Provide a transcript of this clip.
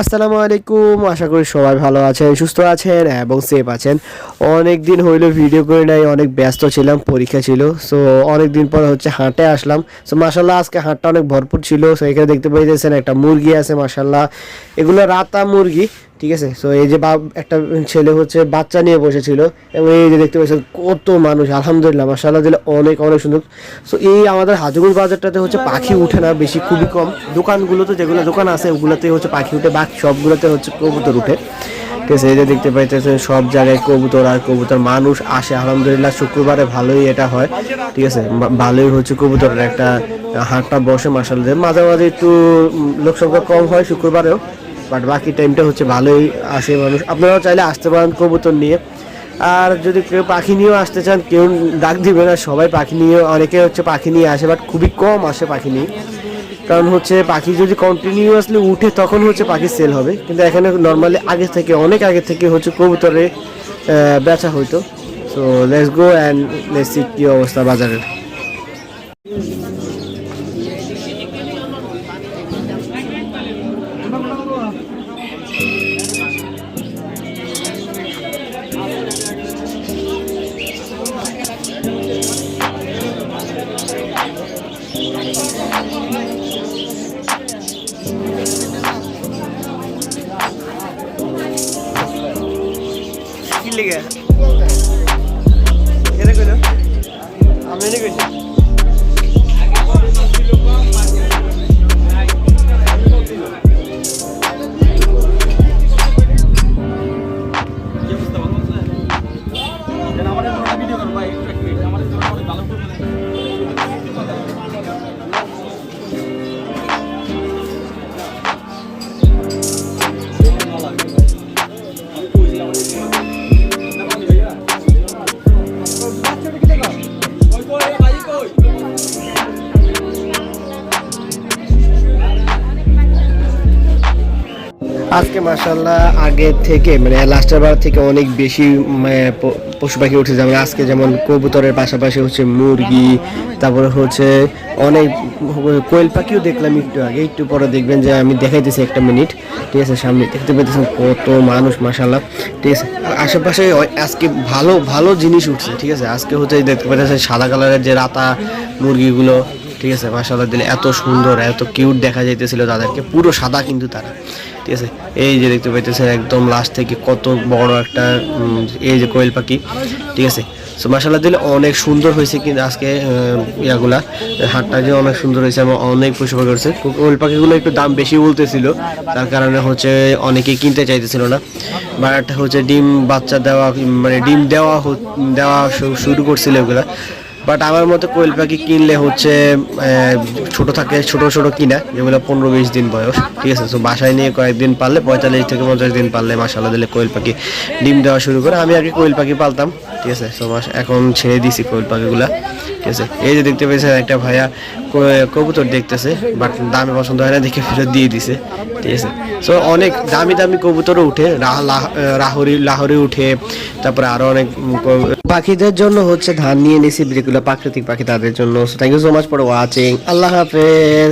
আসসালামু আলাইকুম, আশা করি সবাই ভালো আছেন, সুস্থ আছেন এবং সেফ আছেন। অনেক দিন হইল ভিডিও করে নাই, অনেক ব্যস্ত ছিলাম, পরীক্ষা ছিল সো অনেক দিন পর হচ্ছে হাঁটে আসলাম। সো মাসাল্লাহ আজকে হাঁটটা অনেক ভরপুর ছিল সো এখানে দেখতে পাইতেছেন একটা মুরগি আছে মাসাল্লাহ এগুলো রাতা মুরগি ঠিক আছে? সো এই যে বাপ একটা ছেলে হচ্ছে বাচ্চা নিয়ে বসেছিল এবং এই যে দেখতে পাচ্ছেন কত মানুষ আলহামদুলিল্লাহ মাসাল্লাহ দিলে অনেক অনেক সুন্দর। সো এই আমাদের হাজুগুল বাজারটাতে হচ্ছে পাখি উঠে না বেশি খুবই কম। দোকানগুলোতে যেগুলো দোকান আছে ওগুলোতে হচ্ছে পাখি উঠে বাকি সবগুলোতে হচ্ছে কবুতর উঠে। ঠিক আছে এই যে দেখতে পাইতেছেন সব জায়গায় কবুতর আর কবুতর মানুষ আসে আলহামদুলিল্লাহ শুক্রবারে ভালোই এটা হয়। ঠিক আছে ভালোই হচ্ছে কবুতরের একটা হাটটা বসে মাসাল মাঝে মাঝে একটু লোকসংখ্যা কম হয় শুক্রবারেও। বাট বাকি টাইমটা হচ্ছে ভালোই আসে মানুষ। আপনারাও চাইলে আসতে পারেন কবুতর নিয়ে। আর যদি কেউ পাখি নিয়েও আসতে চান, কেউ ডাক দিবে না, সবাই পাখি নিয়ে, অনেকে হচ্ছে পাখি নিয়ে আসে বাট খুবই কম আসে পাখি নিয়ে। কারণ হচ্ছে পাখি যদি কন্টিনিউয়াসলি উঠে, তখন হচ্ছে পাখি সেল হবে। কিন্তু এখানে নর্মালি আগে থেকে, অনেক আগে থেকে হচ্ছে কবুতরে বেচা হইতো। So let's go and let's see কি অবস্থা বাজারের। কি লেগে এটা কইলো আমি কইছি আজকে মাসাল্লাহ আগে থেকে মানে লাস্টের বার থেকে অনেক বেশি আহ, পশু পাখি উঠে যেমন আজকে যেমন কবুতরের পাশাপাশি হচ্ছে মুরগি তারপরে হচ্ছে অনেক কোয়েল পাখিও দেখলাম একটু আগে। একটু পরে দেখবেন যে আমি দেখাইতেছি একটা মিনিট। ঠিক আছে সামনে দেখতে পেতেছেন কত মানুষ মাসাল্লাহ ঠিক আছে আশেপাশে আজকে ভালো ভালো জিনিস উঠছে ঠিক আছে। আজকে হচ্ছে দেখতে পেতেছেন সাদা কালারের যে রাতা মুরগিগুলো ঠিক আছে মাসাল্লাহ দিলে এত সুন্দর এত কিউট দেখা যাইতেছিল তাদেরকে। পুরো সাদা কিন্তু তারা। ঠিক আছে? এই যে দেখতে পাইতেছেন একদম লাস্ট থেকে কত বড় একটা এই যে কোয়েল পাখি, ঠিক আছে? সো মাসাল্লাহ দিলে অনেক সুন্দর হয়েছে কিন্তু আজকে ইয়াগুলা। হাটটা যে অনেক সুন্দর হয়েছে, আমার অনেক পশু পাখি কোয়েল পাখিগুলো একটু দাম বেশি বলতেছিল, তার কারণে হচ্ছে অনেকেই কিনতে চাইতেছিল না। বাট হচ্ছে ডিম বাচ্চা দেওয়া মানে ডিম দেওয়া দেওয়া শুরু করছিল ওগুলা বাট আমার মতে কোয়েল পাখি কিনলে হচ্ছে ছোট থাকে, ছোট ছোট কিনা, যেগুলো পনেরো বিশ দিন বয়স, ঠিক আছে? তো বাসায় নিয়ে কয়েকদিন পারলে, পঁয়তাল্লিশ থেকে পঞ্চাশ দিন পারলে মাসাল্লাহ দিলে কোয়েল পাখি ডিম দেওয়া শুরু করে। আমি আগে কোয়েল পাখি পালতাম, ঠিক আছে? তো এখন ছেড়ে দিছি কোয়েল পাখিগুলা, ঠিক আছে? এই যে দেখতে পেয়েছেন একটা ভাইয়া কবুতর দেখতেছে বাট দামে পছন্দ হয় না, দেখে ফেরত দিয়ে দিছে, ঠিক আছে? সো অনেক দামি দামি কবুতরও উঠে লাহোরি লাহোরি উঠে, তারপরে আরও অনেক পাখিদের জন্য হচ্ছে ধান নিয়ে নিয়েছি যেগুলো প্রাকৃতিক পাখি তাদের জন্য। Thank you so much for watching আল্লাহ হাফেজ।